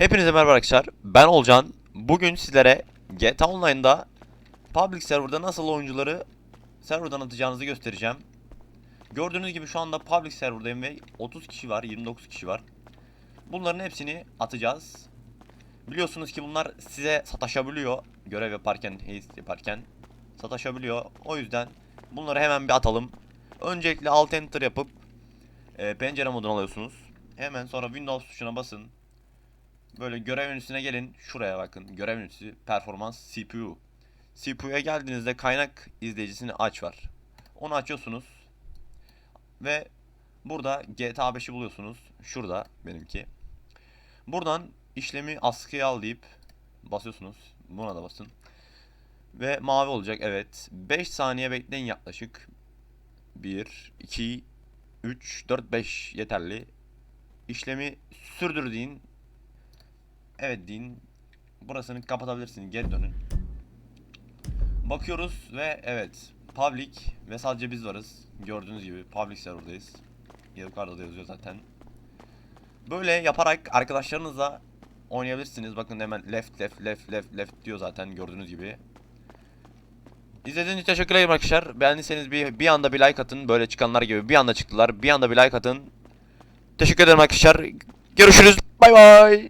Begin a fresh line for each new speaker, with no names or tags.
Hepinize merhaba arkadaşlar. Ben Olcan. Bugün sizlere GTA Online'da public serverda nasıl oyuncuları serverdan atacağınızı göstereceğim. Gördüğünüz gibi şu anda public serverdayım ve 30 kişi var, 29 kişi var. Bunların hepsini atacağız. Biliyorsunuz ki bunlar size sataşabiliyor. Görev yaparken, haste yaparken sataşabiliyor. O yüzden bunları hemen bir atalım. Öncelikle alt enter yapıp e, pencere modunu alıyorsunuz. Hemen sonra Windows tuşuna basın. Böyle görev menüsüne gelin. Şuraya bakın. Görev menüsü performans CPU. CPU'ya geldiğinizde kaynak izleyicisini aç var. Onu açıyorsunuz. Ve burada GTA 5'i buluyorsunuz. Şurada benimki. Buradan işlemi askıya al deyip basıyorsunuz. Buna da basın. Ve mavi olacak evet. 5 saniye bekleyin yaklaşık. 1, 2, 3, 4, 5 yeterli. İşlemi sürdür deyin. Evet deyin. Burasını kapatabilirsiniz. Geri dönün. Bakıyoruz ve evet. Public ve sadece biz varız. Gördüğünüz gibi public serverdayız. Yukarıda da yazıyor zaten. Böyle yaparak arkadaşlarınızla oynayabilirsiniz. Bakın hemen left left left left left diyor zaten gördüğünüz gibi. İzlediğiniz için teşekkür ederim arkadaşlar. Beğendiyseniz bir, bir anda bir like atın. Böyle çıkanlar gibi bir anda çıktılar. Bir anda bir like atın. Teşekkür ederim arkadaşlar. Görüşürüz. Bay bay.